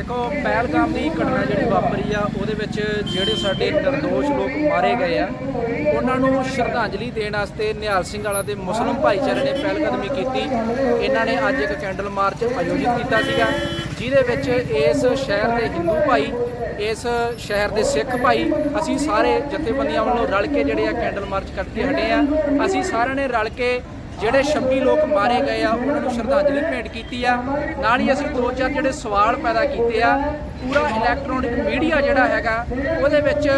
ਦੇਖੋ, ਪਹਿਲਗਾਮ ਦੀ ਘਟਨਾ ਜਿਹੜੀ ਵਾਪਰੀ ਆ, ਉਹਦੇ ਵਿੱਚ ਜਿਹੜੇ ਸਾਡੇ ਨਿਰਦੋਸ਼ ਲੋਕ ਮਾਰੇ ਗਏ ਆ, ਉਹਨਾਂ ਨੂੰ ਸ਼ਰਧਾਂਜਲੀ ਦੇਣ ਵਾਸਤੇ ਨਿਹਾਲ ਸਿੰਘ ਵਾਲਾ ਦੇ ਮੁਸਲਮ ਭਾਈਚਾਰੇ ਨੇ ਪਹਿਲਕਦਮੀ ਕੀਤੀ। ਇਹਨਾਂ ਨੇ ਅੱਜ ਇੱਕ ਕੈਂਡਲ ਮਾਰਚ ਆਯੋਜਿਤ ਕੀਤਾ ਸੀਗਾ, ਜਿਹਦੇ ਵਿੱਚ ਇਸ ਸ਼ਹਿਰ ਦੇ ਹਿੰਦੂ ਭਾਈ, ਇਸ ਸ਼ਹਿਰ ਦੇ ਸਿੱਖ ਭਾਈ, ਅਸੀਂ ਸਾਰੇ ਜਥੇਬੰਦੀਆਂ ਵੱਲੋਂ ਰਲ ਕੇ ਜਿਹੜੇ ਆ ਕੈਂਡਲ ਮਾਰਚ ਕਰਕੇ ਹਟੇ ਆ। ਅਸੀਂ ਸਾਰਿਆਂ ਨੇ ਰਲ ਕੇ ਜਿਹੜੇ 26 ਲੋਕ ਮਾਰੇ ਗਏ ਆ, ਉਹਨਾਂ ਨੂੰ ਸ਼ਰਧਾਂਜਲੀ ਭੇਂਟ ਕੀਤੀ ਆ। ਨਾਲ ਹੀ ਅਸੀਂ ਦੋ ਚਾਰ ਜਿਹੜੇ ਸਵਾਲ ਪੈਦਾ ਕੀਤੇ ਆ, ਪੂਰਾ ਇਲੈਕਟ੍ਰੋਨਿਕ ਮੀਡੀਆ ਜਿਹੜਾ ਹੈਗਾ, ਉਹਦੇ ਵਿੱਚ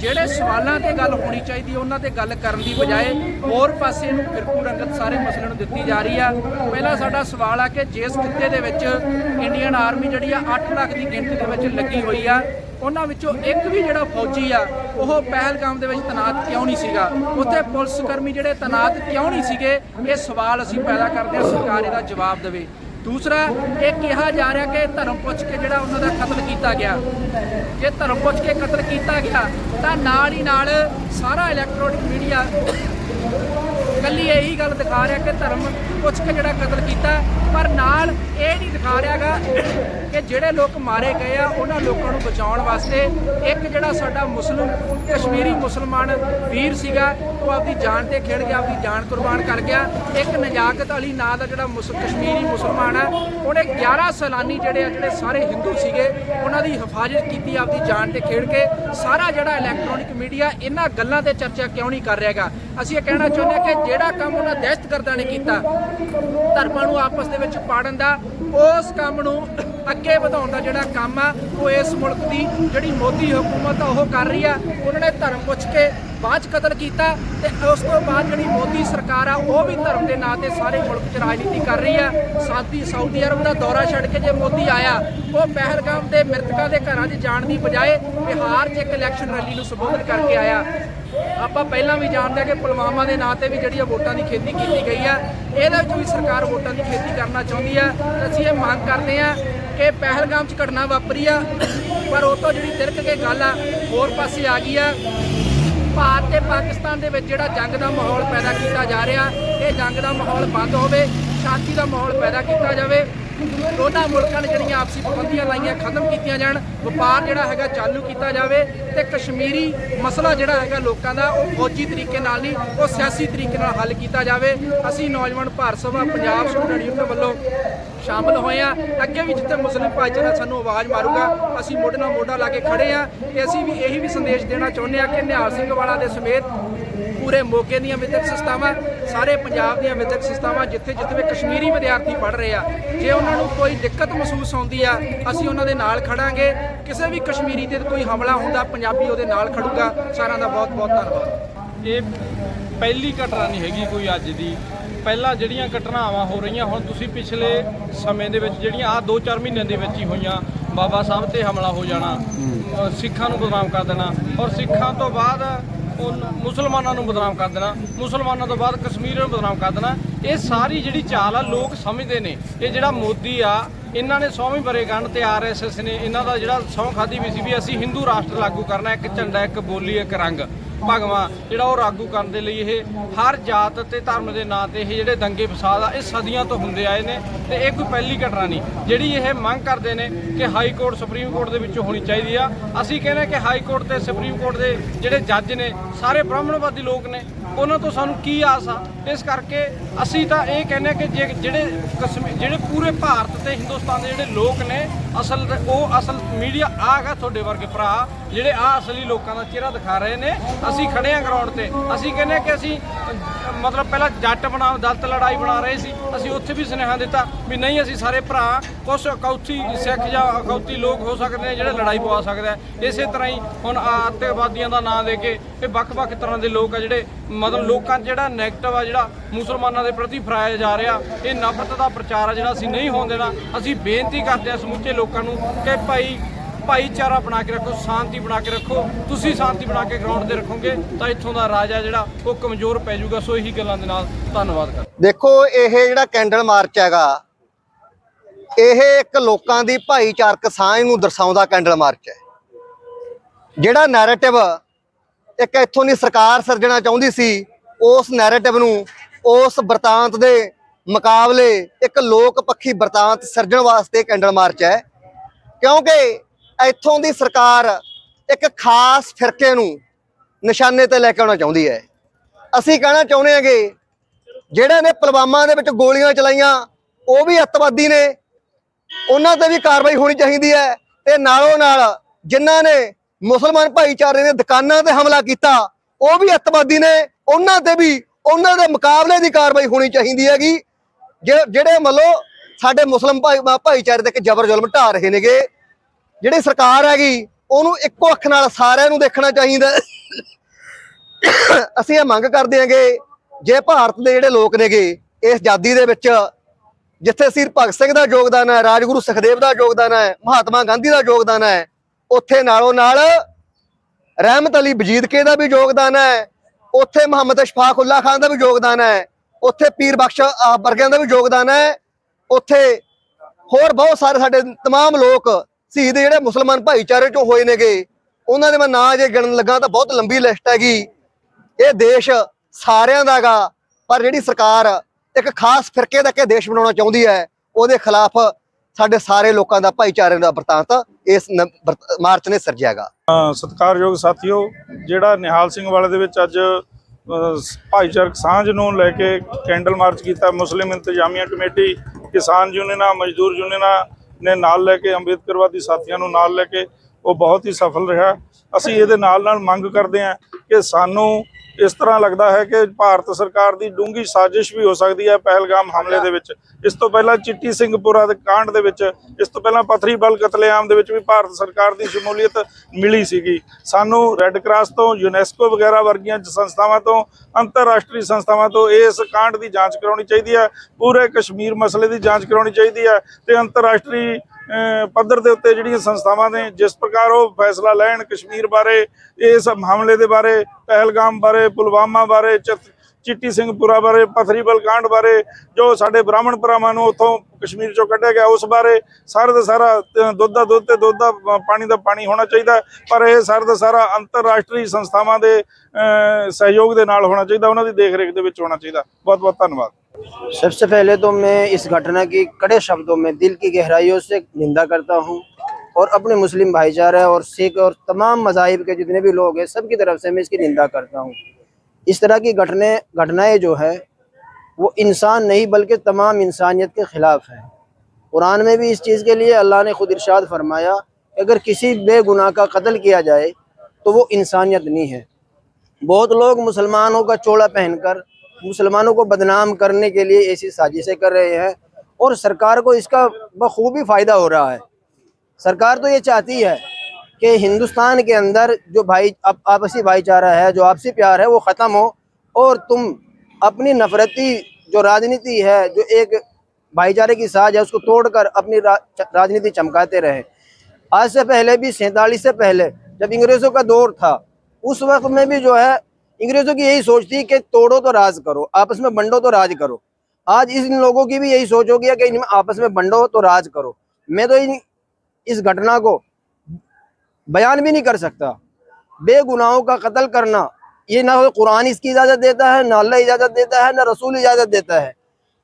ਜਿਹੜੇ ਸਵਾਲਾਂ ਤੇ ਗੱਲ ਹੋਣੀ ਚਾਹੀਦੀ ਉਹਨਾਂ ਤੇ ਗੱਲ ਕਰਨ ਦੀ ਬਜਾਏ ਹੋਰ ਪਾਸੇ ਨੂੰ ਫਿਰਕੂ ਰੰਗਤ ਸਾਰੇ ਮਸਲੇ ਨੂੰ ਦਿੱਤੀ ਜਾ ਰਹੀ ਆ। ਪਹਿਲਾ ਸਾਡਾ ਸਵਾਲ ਆ ਕਿ ਜਿਸ ਖਿੱਤੇ ਦੇ ਵਿੱਚ ਇੰਡੀਅਨ ਆਰਮੀ ਜਿਹੜੀ ਆ 8 ਲੱਖ ਦੀ ਗਿਣਤੀ ਦੇ ਵਿੱਚ ਲੱਗੀ ਹੋਈ ਆ, ਉਹਨਾਂ ਵਿੱਚੋਂ ਇੱਕ ਵੀ ਜਿਹੜਾ ਫੌਜੀ ਆ ਉਹ ਪਹਿਲਗਾਮ ਦੇ ਵਿੱਚ ਤਨਾਤ ਕਿਉਂ ਨਹੀਂ ਸੀਗਾ? ਉੱਥੇ ਪੁਲਿਸ ਕਰਮੀ ਜਿਹੜੇ ਤਨਾਤ ਕਿਉਂ ਨਹੀਂ ਸੀਗੇ? ਇਹ ਸਵਾਲ ਅਸੀਂ ਪੈਦਾ ਕਰਦੇ ਹਾਂ, ਸਰਕਾਰ ਇਹਦਾ ਜਵਾਬ ਦੇਵੇ। ਦੂਸਰਾ, ਇਹ ਕਿਹਾ ਜਾ ਰਿਹਾ ਕਿ ਧਰਮ ਪੁੱਛ ਕੇ ਜਿਹੜਾ ਉਹਨਾਂ ਦਾ ਕਤਲ ਕੀਤਾ ਗਿਆ, ਜੇ ਧਰਮ ਪੁੱਛ ਕੇ ਕਤਲ ਕੀਤਾ ਗਿਆ, ਤਾਂ ਨਾਲ ਹੀ ਨਾਲ ਸਾਰਾ ਇਲੈਕਟ੍ਰੋਨਿਕ ਮੀਡੀਆ ਕੱਲੀ ਇਹੀ ਗੱਲ ਦਿਖਾ ਰਿਹਾ ਕਿ ਧਰਮ ਪੁੱਛ ਕੇ ਜਿਹੜਾ ਕਤਲ ਕੀਤਾ ਪਰ ਨਾਲ ਇਹ ਨਹੀਂ ਦਿਖਾ ਰਿਹਾਗਾ ਕਿ ਜਿਹੜੇ ਲੋਕ ਮਾਰੇ ਗਏ ਆ, ਉਹਨਾਂ ਲੋਕਾਂ ਨੂੰ ਬਚਾਉਣ ਵਾਸਤੇ ਇੱਕ ਜਿਹੜਾ ਸਾਡਾ ਮੁਸਲਮ, ਕਸ਼ਮੀਰੀ ਮੁਸਲਮਾਨ ਵੀਰ ਸੀਗਾ, ਉਹ ਆਪਦੀ ਜਾਨ ਤੇ ਖੇਡ ਗਿਆ, ਆਪਦੀ ਜਾਨ ਕੁਰਬਾਨ ਕਰ ਗਿਆ। ਇੱਕ ਨਜਾਕਤ ਅਲੀ ਨਾਂ ਦਾ ਜਿਹੜਾ ਮੁਸ, ਕਸ਼ਮੀਰੀ ਮੁਸਲਮਾਨ ਹੈ ਉਹਨੇ 11 ਸੈਲਾਨੀ ਜਿਹੜੇ ਆ, ਜਿਹੜੇ ਸਾਰੇ ਹਿੰਦੂ ਸੀਗੇ, ਉਹਨਾਂ ਦੀ ਹਿਫਾਜ਼ਤ ਕੀਤੀ ਆਪਦੀ ਜਾਨ ਤੇ ਖੇਡ ਕੇ। ਸਾਰਾ ਜਿਹੜਾ ਇਲੈਕਟ੍ਰੋਨਿਕ ਮੀਡੀਆ ਇਹਨਾਂ ਗੱਲਾਂ ਤੇ ਚਰਚਾ ਕਿਉਂ ਨਹੀਂ ਕਰ ਰਿਹਾਗਾ ਅਸੀਂ ਇਹ ਕਹਿਣਾ ਚਾਹੁੰਦੇ ਹਾਂ ਕਿ ਜਿਹੜਾ ਕੰਮ ਉਹਨਾਂ ਦਹਿਸ਼ਤਗਰਦਾਂ ਨੇ ਕੀਤਾ, ਧਰਮਾਂ ਨੂੰ ਆਪਸ ਦੇ ਵਿੱਚ ਪਾੜਨ ਦਾ, ਉਸ ਕੰਮ ਨੂੰ ਅੱਗੇ ਵਧਾਉਣ ਦਾ ਜਿਹੜਾ ਕੰਮ ਆ, ਉਹ ਇਸ ਮੁਲਕ ਦੀ ਜਿਹੜੀ ਮੋਦੀ ਹਕੂਮਤ ਆ, ਉਹ ਕਰ ਰਹੀ ਆ। ਉਹਨਾਂ ਨੇ ਧਰਮ ਪੁੱਛ ਕੇ ਬਾਅਦ ਚ ਕਤਲ ਕੀਤਾ ਤੇ ਉਸ ਤੋਂ ਬਾਅਦ ਜਿਹੜੀ ਮੋਦੀ ਸਰਕਾਰ ਆ, ਉਹ ਵੀ ਧਰਮ ਦੇ ਨਾਂ ਤੇ ਸਾਰੇ ਮੁਲਕ 'ਚ ਰਾਜਨੀਤੀ ਕਰ ਰਹੀ ਆ। ਸਾਦੀ ਸਾਊਦੀ ਅਰਬ ਦਾ ਦੌਰਾ ਛੱਡ ਕੇ ਜੇ ਮੋਦੀ ਆਇਆ, ਉਹ ਪਹਿਲਗਾਮ ਦੇ ਮ੍ਰਿਤਕਾਂ ਦੇ ਘਰਾਂ 'ਚ ਜਾਣ ਦੀ ਬਜਾਏ ਬਿਹਾਰ 'ਚ ਇੱਕ ਇਲੈਕਸ਼ਨ ਰੈਲੀ ਨੂੰ ਸੰਬੋਧਨ ਕਰਕੇ ਆਇਆ। ਆਪਾਂ ਪਹਿਲਾਂ ਵੀ ਜਾਣਦੇ ਹਾਂ ਕਿ ਪੁਲਵਾਮਾ ਦੇ ਨਾਂ ਤੇ ਵੀ ਜਿਹੜੀ ਆ ਵੋਟਾਂ ਦੀ ਖੇਤੀ ਕੀਤੀ ਗਈ ਆ। ਇਹਦੇ ਵਿੱਚ ਵੀ ਸਰਕਾਰ ਵੋਟਾਂ ਦੀ ਖੇਤੀ ਕਰਨਾ ਚਾਹੁੰਦੀ ਆ। ਅਸੀਂ ਇਹ ਮੰਗ ਕਰਦੇ ਆ ਕਿ ਪਹਿਲਗਾਮ 'ਚ ਘਟਨਾ ਵਾਪਰੀ ਆ, ਪਰ ਉਹ ਤੋਂ ਜਿਹੜੀ ਤਿਰਕ ਕੇ ਗੱਲ ਆ, ਹੋਰ ਪਾਸੇ ਆ ਗਈ ਆ। ਭਾਰਤ ਤੇ ਪਾਕਿਸਤਾਨ ਦੇ ਵਿੱਚ ਜਿਹੜਾ ਜੰਗ ਦਾ ਮਾਹੌਲ ਪੈਦਾ ਕੀਤਾ ਜਾ ਰਿਹਾ, ਇਹ ਜੰਗ ਦਾ ਮਾਹੌਲ ਬੰਦ ਹੋਵੇ, ਸ਼ਾਂਤੀ ਦਾ ਮਾਹੌਲ ਪੈਦਾ ਕੀਤਾ ਜਾਵੇ। ਦੋਨਾਂ ਮੁਲਕਾਂ ਨੇ ਜਿਹੜੀਆਂ ਆਪਸੀ ਪਾਬੰਦੀਆਂ ਲਾਈਆਂ, ਖਤਮ ਕੀਤੀਆਂ ਜਾਣ, ਵਪਾਰ ਜਿਹੜਾ ਹੈਗਾ ਚਾਲੂ ਕੀਤਾ ਜਾਵੇ ਤੇ ਕਸ਼ਮੀਰੀ ਮਸਲਾ ਜਿਹੜਾ ਹੈਗਾ ਲੋਕਾਂ ਦਾ, ਉਹ ਫੌਜੀ ਤਰੀਕੇ ਨਾਲ ਨਹੀਂ, ਉਹ ਸਿਆਸੀ ਤਰੀਕੇ ਨਾਲ ਹੱਲ ਕੀਤਾ ਜਾਵੇ। ਅਸੀਂ ਨੌਜਵਾਨ ਭਾਰਤ ਸਭਾ ਪੰਜਾਬ ਸਟੂਡੈਂਟ ਯੂਨੀਅਨ ਵੱਲੋਂ ਸ਼ਾਮਲ ਹੋਏ ਆ ਅੱਗੇ ਵੀ ਜਿੱਥੇ ਮੁਸਲਿਮ ਭਾਈਚਾਰਾ ਸਾਨੂੰ ਆਵਾਜ਼ ਮਾਰੂਗਾ, ਅਸੀਂ ਮੋਢੇ ਨਾਲ ਮੋਢਾ ਲਾ ਕੇ ਖੜੇ ਆ ਤੇ ਅਸੀਂ ਵੀ ਇਹੀ ਵੀ ਸੰਦੇਸ਼ ਦੇਣਾ ਚਾਹੁੰਦੇ ਆ ਕਿ ਨਿਹਾਲ ਸਿੰਘ ਵਾਲਾ ਦੇ ਸਮੇਤ ਪੂਰੇ ਮੋਗੇ ਦੀਆਂ ਵਿਦਿਅਕ ਸੰਸਥਾਵਾਂ, ਸਾਰੇ ਪੰਜਾਬ ਦੀਆਂ ਵਿਦਿਅਕ ਸੰਸਥਾਵਾਂ ਜਿੱਥੇ ਜਿੱਥੇ ਕਸ਼ਮੀਰੀ ਵਿਦਿਆਰਥੀ ਪੜ੍ਹ ਰਹੇ ਆ, ਜੇ ਉਹਨਾਂ ਨੂੰ ਕੋਈ ਦਿੱਕਤ ਮਹਿਸੂਸ ਹੁੰਦੀ ਆ, ਅਸੀਂ ਉਹਨਾਂ ਦੇ ਨਾਲ ਖੜਾਂਗੇ। ਕਿਸੇ ਵੀ ਕਸ਼ਮੀਰੀ ਤੇ ਕੋਈ ਹਮਲਾ ਹੁੰਦਾ, ਪੰਜਾਬੀ ਉਹਦੇ ਨਾਲ ਖੜੂਗਾ। ਸਾਰਿਆਂ ਦਾ ਬਹੁਤ ਬਹੁਤ ਧੰਨਵਾਦ। ਇਹ ਪਹਿਲੀ ਘਟਨਾ ਨਹੀਂ ਹੈਗੀ ਕੋਈ ਅੱਜ ਦੀ। ਪਹਿਲਾਂ ਜਿਹੜੀਆਂ ਘਟਨਾਵਾਂ ਹੋ ਰਹੀਆਂ ਹੁਣ ਤੁਸੀਂ ਪਿਛਲੇ ਸਮੇਂ ਦੇ ਵਿੱਚ ਜਿਹੜੀਆਂ ਆ 2-4 ਮਹੀਨਿਆਂ ਦੇ ਵਿੱਚ ਹੀ ਹੋਈਆਂ, ਬਾਬਾ ਸਾਹਿਬ ਤੇ ਹਮਲਾ ਹੋ ਜਾਣਾ ਸਿੱਖਾਂ ਨੂੰ ਬਦਨਾਮ ਕਰ ਦੇਣਾ ਔਰ ਸਿੱਖਾਂ ਤੋਂ ਬਾਅਦ ਉਹ ਮੁਸਲਮਾਨਾਂ ਨੂੰ ਬਦਨਾਮ ਕਰ ਦੇਣਾ, ਮੁਸਲਮਾਨਾਂ ਤੋਂ ਬਾਅਦ ਕਸ਼ਮੀਰ ਨੂੰ ਬਦਨਾਮ ਕਰ ਦੇਣਾ। ਇਹ ਸਾਰੀ ਜਿਹੜੀ ਚਾਲ ਆ, ਲੋਕ ਸਮਝਦੇ ਨੇ। ਇਹ ਜਿਹੜਾ ਮੋਦੀ ਆ, ਇਹਨਾਂ ਨੇ ਸੌਵੀਂ ਵਰੇਗੰਢ ਤੇ ਆਰਐਸਐਸ ਨੇ ਇਹਨਾਂ ਦਾ ਜਿਹੜਾ ਸਹੁੰ ਖਾਦੀ ਵੀ ਸੀ ਵੀ ਅਸੀਂ ਹਿੰਦੂ ਰਾਸ਼ਟਰ ਲਾਗੂ ਕਰਨਾ, ਇੱਕ ਝੰਡਾ, ਇੱਕ ਬੋਲੀ, ਇੱਕ ਰੰਗ। ਭਗਵਾ, ਜਿਹੜਾ ਉਹ ਲਾਗੂ ਕਰਨ ਦੇ ਲਈ ਇਹ ਹਰ ਜਾਤ ਤੇ ਧਰਮ ਦੇ ਨਾਂ ਤੇ ਇਹ ਜਿਹੜੇ ਦੰਗੇ ਫਸਾਦ ਆ, ਇਹ ਸਦੀਆਂ ਤੋਂ ਹੁੰਦੇ ਆਏ ਨੇ ਤੇ ਇਹ ਕੋਈ ਪਹਿਲੀ ਘਟਨਾ ਨਹੀਂ। ਜਿਹੜੀ ਇਹ ਮੰਗ ਕਰਦੇ ਨੇ ਕਿ ਹਾਈ ਕੋਰਟ, ਸੁਪਰੀਮ ਕੋਰਟ ਦੇ ਵਿੱਚੋਂ ਹੋਣੀ ਚਾਹੀਦੀ ਆ। ਅਸੀਂ ਕਹਿੰਦੇ ਕਿ ਹਾਈ ਕੋਰਟ ਤੇ ਸੁਪਰੀਮ ਕੋਰਟ ਦੇ ਜਿਹੜੇ ਜੱਜ ਨੇ, ਸਾਰੇ ਬ੍ਰਾਹਮਣਵਾਦੀ ਲੋਕ ਨੇ ਉਹਨਾਂ ਤੋਂ ਸਾਨੂੰ ਕੀ ਆਸ ਆ? ਇਸ ਕਰਕੇ ਅਸੀਂ ਤਾਂ ਇਹ ਕਹਿੰਦੇ ਕਿ ਜੇ ਜਿਹੜੇ ਕਸ਼ਮੀ ਜਿਹੜੇ ਪੂਰੇ ਭਾਰਤ ਤੇ ਹਿੰਦੁਸਤਾਨ ਦੇ ਜਿਹੜੇ ਲੋਕ ਨੇ, ਅਸਲ ਉਹ ਅਸਲ ਮੀਡੀਆ ਆਗਾ ਤੁਹਾਡੇ ਵਰਗੇ ਭਰਾ, ਜਿਹੜੇ ਆ ਅਸਲੀ ਲੋਕਾਂ ਦਾ ਚਿਹਰਾ ਦਿਖਾ ਰਹੇ ਨੇ, ਅਸੀਂ ਖੜੇ ਆ ਗਰਾਊਂਡ ਤੇ। ਅਸੀਂ ਕਹਿੰਦੇ ਕਿ ਅਸੀਂ ਮਤਲਬ ਪਹਿਲਾਂ ਜੱਟ ਬਣਾ, ਦਲਤ ਲੜਾਈ ਬਣਾ ਰਹੇ ਸੀ। ਅਸੀਂ ਉੱਥੇ ਵੀ ਸੁਨੇਹਾ ਦਿੱਤਾ ਵੀ ਨਹੀਂ, ਅਸੀਂ ਸਾਰੇ ਭਰਾ ਕੁਛ ਅਕੌਤੀ ਸਿੱਖ ਜਾਂ ਅਕੌਤੀ ਲੋਕ ਹੋ ਸਕਦੇ ਨੇ ਜਿਹੜੇ ਲੜਾਈ ਪਵਾ ਸਕਦਾ ਇਸੇ ਤਰ੍ਹਾਂ ਹੀ ਹੁਣ ਆਤੰਕਵਾਦੀਆਂ ਦਾ ਨਾਂ ਦੇ ਕੇ ਇਹ ਵੱਖ-ਵੱਖ ਤਰ੍ਹਾਂ ਦੇ ਲੋਕ ਆ ਜਿਹੜੇ ਮਤਲਬ ਲੋਕਾਂ 'ਚ ਜਿਹੜਾ ਨੈਗੇਟਿਵ ਆ, ਜਿਹੜਾ ਮੁਸਲਮਾਨਾਂ ਦੇ ਪ੍ਰਤੀ ਫਰਾਇਆ ਜਾ ਰਿਹਾ, ਇਹ ਨਫ਼ਰਤ ਦਾ ਪ੍ਰਚਾਰ ਆ ਜਿਹੜਾ ਅਸੀਂ ਨਹੀਂ ਹੋਣ ਦੇਣਾ। ਅਸੀਂ ਬੇਨਤੀ ਕਰਦੇ ਆ ਸਮੁੱਚੇ ਲੋਕਾਂ ਨੂੰ ਕਿ ਭਾਈ ਭਾਈਚਾਰਾ ਬਣਾ ਕੇ ਰੱਖੋ, ਸ਼ਾਂਤੀ ਬਣਾ ਕੇ ਰੱਖੋ। ਤੁਸੀਂ ਸ਼ਾਂਤੀ ਬਣਾ ਕੇ ਗਰਾਊਂਡ ਤੇ ਰੱਖੋਗੇ, ਤਾਂ ਇੱਥੋਂ ਦਾ ਰਾਜਾ ਜਿਹੜਾ, ਉਹ ਕਮਜ਼ੋਰ ਪੈ ਜਾਊਗਾ। ਸੋ ਇਹੀ ਗੱਲਾਂ ਦੇ ਨਾਲ ਧੰਨਵਾਦ ਕਰ ਦੇਖੋ, ਇਹ ਜਿਹੜਾ ਕੈਂਡਲ ਮਾਰਚ ਹੈਗਾ, ਇਹ ਇੱਕ ਲੋਕਾਂ ਦੀ ਭਾਈਚਾਰਕ ਸਾਂਝ ਨੂੰ ਦਰਸਾਉਂਦਾ ਕੈਂਡਲ ਮਾਰਚ ਹੈ। ਜਿਹੜਾ ਨੈਰੇਟਿਵ ਇੱਕ ਇੱਥੋਂ ਦੀ ਸਰਕਾਰ ਸਿਰਜਣਾ ਚਾਹੁੰਦੀ ਸੀ, ਉਸ ਨੈਰੇਟਿਵ ਨੂੰ, ਉਸ ਵਰਤਾਂਤ ਦੇ ਮੁਕਾਬਲੇ ਇੱਕ ਲੋਕ ਪੱਖੀ ਵਰਤਾਂਤ ਸਿਰਜਣ ਵਾਸਤੇ ਕੈਂਡਲ ਮਾਰਚ ਹੈ। ਕਿਉਂਕਿ ਇੱਥੋਂ ਦੀ ਸਰਕਾਰ ਇੱਕ ਖਾਸ ਫਿਰਕੇ ਨੂੰ ਨਿਸ਼ਾਨੇ ਤੇ ਲੈ ਕੇ ਆਉਣਾ ਚਾਹੁੰਦੀ ਹੈ। ਅਸੀਂ ਕਹਿਣਾ ਚਾਹੁੰਦੇ ਹਾਂਗੇ ਜਿਹੜੇ ਨੇ ਪੁਲਵਾਮਾ ਦੇ ਵਿੱਚ ਗੋਲੀਆਂ ਚਲਾਈਆਂ, ਉਹ ਵੀ ਅੱਤਵਾਦੀ ਨੇ। ਉਹਨਾਂ ਤੇ ਵੀ ਕਾਰਵਾਈ ਹੋਣੀ ਚਾਹੀਦੀ ਹੈ ਤੇ ਨਾਲੋਂ ਨਾਲ ਜਿਨ੍ਹਾਂ ਨੇ ਮੁਸਲਮਾਨ ਭਾਈਚਾਰੇ ਦੇ ਦੁਕਾਨਾਂ ਤੇ ਹਮਲਾ ਕੀਤਾ, ਉਹ ਵੀ ਅੱਤਵਾਦੀ ਨੇ। ਉਹਨਾਂ ਤੇ ਵੀ ਉਹਨਾਂ ਦੇ ਮੁਕਾਬਲੇ ਦੀ ਕਾਰਵਾਈ ਹੋਣੀ ਚਾਹੀਦੀ ਹੈਗੀ। ਜੇ- ਜਿਹੜੇ ਮਤਲਬ ਸਾਡੇ ਮੁਸਲਮ ਭਾਈ ਭਾਈਚਾਰੇ ਤੇ ਇੱਕ ਜ਼ਬਰ ਜ਼ੁਲਮ ਢਾ ਰਹੇ ਨੇਗੇ ਜਿਹੜੀ ਸਰਕਾਰ ਹੈਗੀ ਉਹਨੂੰ ਇੱਕੋ ਅੱਖ ਨਾਲ ਸਾਰਿਆਂ ਨੂੰ ਦੇਖਣਾ ਚਾਹੀਦਾ ਹੈ। ਅਸੀਂ ਇਹ ਮੰਗ ਕਰਦੇ ਹਾਂਗੇ ਜੇ ਭਾਰਤ ਦੇ ਜਿਹੜੇ ਲੋਕ ਨੇਗੇ ਇਸ ਆਜ਼ਾਦੀ ਦੇ ਵਿੱਚ ਜਿੱਥੇ ਸਿਰ ਭਗਤ ਸਿੰਘ ਦਾ ਯੋਗਦਾਨ ਹੈ ਰਾਜਗੁਰੂ ਸੁਖਦੇਵ ਦਾ ਯੋਗਦਾਨ ਹੈ ਮਹਾਤਮਾ ਗਾਂਧੀ ਦਾ ਯੋਗਦਾਨ ਹੈ ਉੱਥੇ ਨਾਲੋਂ ਨਾਲ ਰਹਿਮਤ ਅਲੀ ਵਜੀਦਕੇ ਦਾ ਵੀ ਯੋਗਦਾਨ ਹੈ ਉੱਥੇ ਮੁਹੰਮਦ ਅਸ਼ਫਾਕੁੱਲਾ ਖਾਨ ਦਾ ਵੀ ਯੋਗਦਾਨ ਹੈ ਉੱਥੇ ਪੀਰ ਬਖਸ਼ ਅਹ, ਵਰਗਿਆਂ ਦਾ ਵੀ ਯੋਗਦਾਨ ਹੈ ਉੱਥੇ ਹੋਰ ਬਹੁਤ ਸਾਰੇ ਸਾਡੇ तमाम ਲੋਕ ਸ਼ਹੀਦ ਜਿਹੜੇ ਮੁਸਲਮਾਨ ਭਾਈਚਾਰੇ ਚੋਂ ਹੋਏ ਨੇਗੇ ਉਹਨਾਂ ਦੇ ਮੈਂ ਨਾਂ ਜੇ ਗਿਣਨ ਲੱਗਾ ਤਾਂ ਬਹੁਤ ਲੰਬੀ ਲਿਸਟ ਹੈਗੀ। ਇਹ ਦੇਸ਼ ਸਾਰਿਆਂਦਾਗਾ ਪਰ ਜਿਹੜੀ ਸਰਕਾਰ ਇੱਕ ਖਾਸ ਫਿਰਕੇ ਦਾ ਕਿ ਦੇਸ਼ ਬਣਾਉਣਾ ਚਾਹੁੰਦੀ ਹੈ ਉਹਦੇ ਖਿਲਾਫ ਸਾਡੇ ਸਾਰੇ ਲੋਕਾਂ ਦਾ ਭਾਈਚਾਰੇ ਦਾ ਵਰਤਾਂਤ ਇਸ ਮਾਰਚ ਨੇ ਸਿਰਜਿਆਗਾ ਅ, ਸਤਿਕਾਰਯੋਗ ਸਾਥੀਓ ਜਿਹੜਾ ਨਿਹਾਲ ਸਿੰਘ ਵਾਲੇ ਦੇ ਵਿੱਚ ਅੱਜ ਭਾਈਚਾਰਕ ਸਾਂਝ ਨੂੰ ਲੈ ਕੇ ਕੈਂਡਲ ਮਾਰਚ ਕੀਤਾ ਮੁਸਲਿਮ ਇੰਤਜ਼ਾਮੀਆ ਕਮੇਟੀ ਕਿਸਾਨ ਯੂਨੀਅਨਾਂ ਮਜ਼ਦੂਰ ਯੂਨੀਅਨਾਂ ਨੇ ਨਾਲ ਲੈ ਕੇ ਅੰਬੇਦਕਰਵਾਦੀ ਸਾਥੀਆਂ ਨੂੰ ਨਾਲ ਲੈ ਕੇ ਉਹ ਬਹੁਤ ਹੀ ਸਫਲ ਰਿਹਾ। ਅਸੀਂ ਇਹਦੇ ਨਾਲ ਨਾਲ ਮੰਗ ਕਰਦੇ ਹਾਂ ਕਿ ਸਾਨੂੰ ਇਸ ਤਰ੍ਹਾਂ ਲੱਗਦਾ ਹੈ ਕਿ ਭਾਰਤ ਸਰਕਾਰ ਦੀ ਡੂੰਗੀ ਸਾਜ਼ਿਸ਼ ਵੀ ਹੋ ਸਕਦੀ ਹੈ ਪਹਿਲਗਾਮ ਹਮਲੇ ਦੇ ਵਿੱਚ। ਇਸ ਤੋਂ ਪਹਿਲਾਂ ਚਿੱਟੀ ਸਿੰਘਪੁਰਾ ਦੇ ਕਾਂਡ ਦੇ ਵਿੱਚ, ਇਸ ਤੋਂ ਪਹਿਲਾਂ ਪਥਰੀਬਲ ਕਤਲੇਆਮ ਦੇ ਵਿੱਚ ਵੀ ਭਾਰਤ ਸਰਕਾਰ ਦੀ ਸ਼ਮੂਲੀਅਤ ਮਿਲੀ ਸੀਗੀ। ਸਾਨੂੰ ਰੈੱਡ ਕਰਾਸ ਤੋਂ ਯੂਨੈਸਕੋ ਵਗੈਰਾ ਵਰਗੀਆਂ ਸੰਸਥਾਵਾਂ ਤੋਂ, ਅੰਤਰਰਾਸ਼ਟਰੀ ਸੰਸਥਾਵਾਂ ਤੋਂ ਇਸ ਕਾਂਡ ਦੀ ਜਾਂਚ ਕਰਾਉਣੀ ਚਾਹੀਦੀ ਹੈ। ਪੂਰੇ ਕਸ਼ਮੀਰ ਮਸਲੇ ਦੀ ਜਾਂਚ ਕਰਾਉਣੀ ਚਾਹੀਦੀ ਹੈ ਤੇ ਅੰਤਰਰਾਸ਼ਟਰੀ ਪੱਧਰ ਦੇ ਉੱਤੇ ਜਿਹੜੀਆਂ ਸੰਸਥਾਵਾਂ ਨੇ, ਜਿਸ ਪ੍ਰਕਾਰ ਉਹ ਫੈਸਲਾ ਲੈਣ ਕਸ਼ਮੀਰ ਬਾਰੇ, ਇਸ ਮਾਮਲੇ ਦੇ ਬਾਰੇ, ਪਹਿਲਗਾਮ ਬਾਰੇ, ਪੁਲਵਾਮਾ ਬਾਰੇ ਚਿੱਟੀ ਸਿੰਘਪੁਰਾ ਬਾਰੇ ਪਥਰੀਬਲ ਕਾਂਡ ਬਾਰੇ, ਜੋ ਸਾਡੇ ਬ੍ਰਾਹਮਣ ਭਰਾਵਾਂ ਨੂੰ ਉੱਥੋਂ ਕਸ਼ਮੀਰ ਚੋਂ ਕੱਢਿਆ ਗਿਆ, ਉਸ ਬਾਰੇ ਸਾਰਾ ਦਾ ਸਾਰਾ ਦੁੱਧ ਦਾ ਦੁੱਧ ਤੇ ਦੁੱਧ ਦਾ ਪਾਣੀ ਦਾ ਪਾਣੀ ਹੋਣਾ ਚਾਹੀਦਾ ਪਰ ਇਹ ਸਾਰਾ ਦਾ ਸਾਰਾ ਅੰਤਰਰਾਸ਼ਟਰੀ ਸੰਸਥਾਵਾਂ ਦੇ ਸਹਿਯੋਗ ਦੇ ਨਾਲ ਹੋਣਾ ਚਾਹੀਦਾ, ਉਹਨਾਂ ਦੀ ਦੇਖਰੇਖ ਦੇ ਵਿੱਚ ਹੋਣਾ ਚਾਹੀਦਾ। ਬਹੁਤ ਬਹੁਤ ਧੰਨਵਾਦ। سب سے پہلے تو میں اس گھٹنا کی کڑے شبدوں میں دل کی گہرائیوں سے نندہ کرتا ہوں اور اپنے مسلم بھائی چارہ اور سکھ اور تمام مذاہب کے جتنے بھی لوگ ہیں، سب کی طرف سے میں اس کی نندہ کرتا ہوں۔ اس طرح کی گھٹنے، گھٹنائیں جو ہے وہ انسان نہیں بلکہ تمام انسانیت کے خلاف ہے قرآن میں بھی اس چیز کے لیے اللہ نے خود ارشاد فرمایا کہ اگر کسی بے گناہ کا قتل کیا جائے تو وہ انسانیت نہیں ہے۔ بہت لوگ مسلمانوں کا چوڑا پہن کر مسلمانوں کو بدنام کرنے کے لیے ایسی سازشیں کر رہے ہیں اور سرکار کو اس کا بخوبی فائدہ ہو رہا ہے۔ سرکار تو یہ چاہتی ہے کہ ہندوستان کے اندر جو بھائی آپسی بھائی چارہ ہے، جو آپسی پیار ہے، وہ ختم ہو اور تم اپنی نفرتی جو راجنیتی ہے، جو ایک بھائی چارے کی ساز ہے، اس کو توڑ کر اپنی راجنیتی چمکاتے رہے۔ آج سے پہلے بھی، سینتالیس سے پہلے جب انگریزوں کا دور تھا، اس وقت میں بھی جو ہے انگریزوں کی یہی سوچ تھی کہ توڑو تو راز کرو، آپس میں بنڈو تو راج کرو۔ آج اس ان لوگوں کی بھی یہی سوچ ہو گیا کہ ان میں آپس میں بنڈو تو راج کرو۔ میں تو اس گھٹنا کو بیان بھی نہیں کر سکتا۔ بے گناہوں کا قتل کرنا، یہ نہ قرآن اس کی اجازت دیتا ہے، نہ اللہ اجازت دیتا ہے، نہ رسول اجازت دیتا ہے۔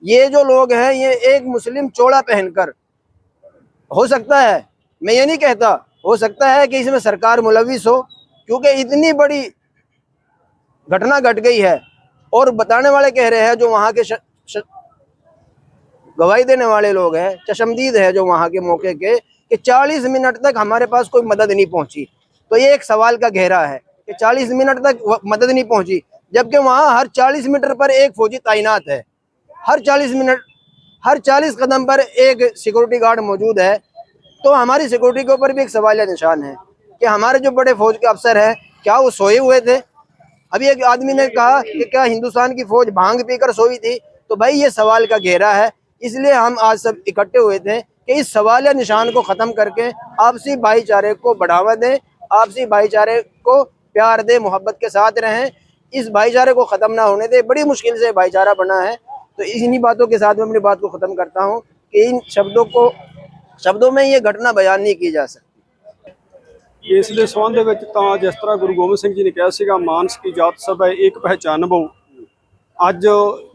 یہ جو لوگ ہیں، یہ ایک مسلم چوڑا پہن کر ہو سکتا ہے۔ میں یہ نہیں کہتا، ہو سکتا ہے کہ اس میں سرکار ملوث ہو، کیونکہ اتنی بڑی گھٹنا گھٹ گئی ہے اور بتانے والے کہہ رہے ہیں جو وہاں کے ش... ش... گواہی دینے والے لوگ ہیں، چشمدید ہے جو وہاں کے موقع کے، کہ چالیس منٹ تک ہمارے پاس کوئی مدد نہیں پہنچی۔ تو یہ ایک سوال کا گہرا ہے کہ چالیس منٹ تک مدد نہیں پہنچی، جبکہ وہاں ہر چالیس میٹر پر ایک فوجی تعینات ہے۔ ہر چالیس منٹ، ہر چالیس قدم پر ایک سیکورٹی گارڈ موجود ہے۔ تو ہماری سیکورٹی کے اوپر بھی ایک سوال یا نشان ہے کہ ہمارے جو بڑے فوج کے افسر ہیں، کیا وہ سوئے ہوئے تھے؟ ابھی ایک آدمی نے کہا کہ کیا ہندوستان کی فوج بھانگ پی کر سوئی تھی؟ تو بھائی یہ سوال کا گھیرا ہے۔ اس لیے ہم آج سب اکٹھے ہوئے تھے کہ اس سوال نشان کو ختم کر کے آپسی بھائی چارے کو بڑھاوا دیں، آپسی بھائی چارے کو پیار دیں، محبت کے ساتھ رہیں۔ اس بھائی چارے کو ختم نہ ہونے دیں بڑی مشکل سے بھائی چارہ بنا ہے۔ تو انہی باتوں کے ساتھ میں اپنی بات کو ختم کرتا ہوں کہ ان شبدوں کو، شبدوں میں یہ گھٹنا بیان نہیں کی جا سکتی۔ ਇਸ ਦੇ ਸੰਬੰਧ ਵਿੱਚ ਤਾਂ ਜਿਸ ਤਰ੍ਹਾਂ ਗੁਰੂ ਗੋਬਿੰਦ ਸਿੰਘ ਜੀ ਨੇ ਕਿਹਾ ਸੀਗਾ, ਮਾਨਸ ਕੀ ਜਾਤ ਸਭ ਹੈ ਇੱਕ ਪਹਿਚਾਨ ਨਿਭਾਓ ਅੱਜ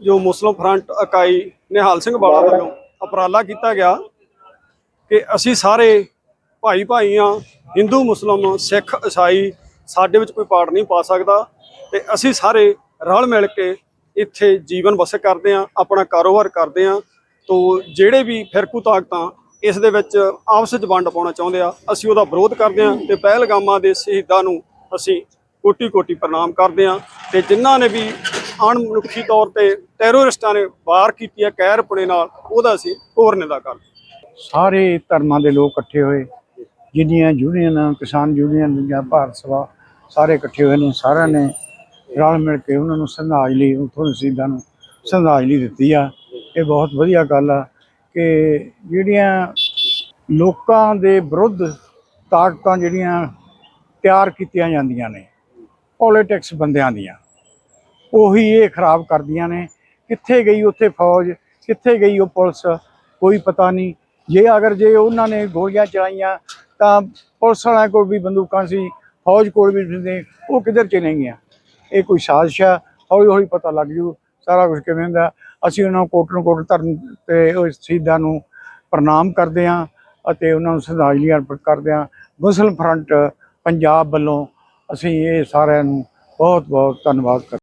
ਜੋ ਮੁਸਲਿਮ ਫਰੰਟ ਇਕਾਈ ਨਿਹਾਲ ਸਿੰਘ ਵਾਲਾ ਵੱਲੋਂ ਉਪਰਾਲਾ ਕੀਤਾ ਗਿਆ ਕਿ ਅਸੀਂ ਸਾਰੇ ਭਾਈ ਭਾਈ ਆ ਹਿੰਦੂ ਮੁਸਲਮਾਨ ਸਿੱਖ, ਈਸਾਈ, ਸਾਡੇ ਵਿੱਚ ਕੋਈ ਪਾੜ ਨਹੀਂ ਪਾ ਸਕਦਾ ਤੇ ਅਸੀਂ ਸਾਰੇ ਰਲ ਮਿਲ ਕੇ ਇੱਥੇ ਜੀਵਨ ਬਸਰ ਕਰਦੇ ਆ ਆਪਣਾ ਕਾਰੋਬਾਰ ਕਰਦੇ ਆ ਤੋ ਜਿਹੜੇ ਵੀ ਫਿਰਕੂ ਤਾਕਤਾਂ ਇਸ ਦੇ ਵਿੱਚ ਆਪਸ ਵਿੱਚ ਵੰਡ ਪਾਉਣਾ ਚਾਹੁੰਦੇ ਆ। ਅਸੀਂ ਉਹਦਾ ਵਿਰੋਧ ਕਰਦੇ ਆ ਤੇ ਪਹਿਲਗਾਮਾਂ ਦੇ ਸ਼ਹੀਦਾਂ ਨੂੰ ਅਸੀਂ ਕੋਟੀ ਕੋਟੀ ਪ੍ਰਣਾਮ ਕਰਦੇ ਆ ਤੇ ਜਿਨ੍ਹਾਂ ਨੇ ਵੀ ਅਣਮਨੁੱਖੀ ਤੌਰ ਤੇ ਟੈਰੋਰਿਸਟਾਂ ਨੇ ਵਾਰ ਕੀਤੀ ਹੈ ਕਹਿਰਪਣੇ ਨਾਲ, ਉਹਦਾ ਅਸੀਂ ਹੋਰ ਨਿੰਦਾ ਕਰਦੇ ਸਾਰੇ ਧਰਮਾਂ ਦੇ ਲੋਕ ਇਕੱਠੇ ਹੋਏ, ਜਿੰਨੀਆਂ ਯੂਨੀਅਨ ਕਿਸਾਨ ਯੂਨੀਅਨ ਜਾਂ ਭਾਰਤ ਸਭਾ, ਸਾਰੇ ਇਕੱਠੇ ਹੋਏ ਨੇ, ਸਾਰਿਆਂ ਨੇ ਰਲ ਮਿਲ ਕੇ ਉਹਨਾਂ ਨੂੰ ਸ਼ਰਧਾਂਜਲੀ ਉੱਥੋਂ ਦੇ ਸ਼ਹੀਦਾਂ ਨੂੰ ਸ਼ਰਧਾਂਜਲੀ ਦਿੱਤੀ ਆ। ਇਹ ਬਹੁਤ ਵਧੀਆ ਗੱਲ ਆ। ਕਿ ਜਿਹੜੀਆਂ ਲੋਕਾਂ ਦੇ ਵਿਰੁੱਧ ਤਾਕਤਾਂ ਜਿਹੜੀਆਂ ਤਿਆਰ ਕੀਤੀਆਂ ਜਾਂਦੀਆਂ ਨੇ ਪੋਲਿਟਿਕਸ ਬੰਦਿਆਂ ਦੀਆਂ, ਉਹੀ ਇਹ ਖਰਾਬ ਕਰਦੀਆਂ ਨੇ, ਕਿੱਥੇ ਗਈ ਉੱਥੇ ਫੌਜ, ਕਿੱਥੇ ਗਈ ਉਹ ਪੁਲਿਸ, ਕੋਈ ਪਤਾ ਨਹੀਂ। ਜੇ ਅਗਰ ਜੇ ਉਹਨਾਂ ਨੇ ਗੋਲੀਆਂ ਚਲਾਈਆਂ, ਤਾਂ ਪੁਲਿਸ ਵਾਲਿਆਂ ਕੋਲ ਵੀ ਬੰਦੂਕਾਂ ਸੀ, ਫੌਜ ਕੋਲ ਵੀ ਸੀ, ਉਹ ਕਿੱਧਰ ਚਲੇ ਗਈਆਂ? ਇਹ ਕੋਈ ਸਾਜ਼ਿਸ਼ ਆ ਹੌਲੀ ਹੌਲੀ ਪਤਾ ਲੱਗ ਜੂ, ਸਾਰਾ ਕੁਝ ਕਿਵੇਂ ਹੁੰਦਾ। ਅਸੀਂ ਉਹਨਾਂ ਨੂੰ ਕੋਟ ਕੋਟ ਧਰਨ ਤੇ ਉਹ ਸ਼ਹੀਦਾਂ ਨੂੰ ਪ੍ਰਣਾਮ ਕਰਦੇ ਹਾਂ ਅਤੇ ਉਹਨਾਂ ਨੂੰ ਸ਼ਰਧਾਂਜਲੀ ਅਰਪਿਤ ਕਰਦੇ ਹਾਂ। ਮੁਸਲਿਮ ਫਰੰਟ ਪੰਜਾਬ ਵੱਲੋਂ ਅਸੀਂ ਇਹ ਸਾਰਿਆਂ ਨੂੰ ਬਹੁਤ ਬਹੁਤ ਧੰਨਵਾਦ ਕਰ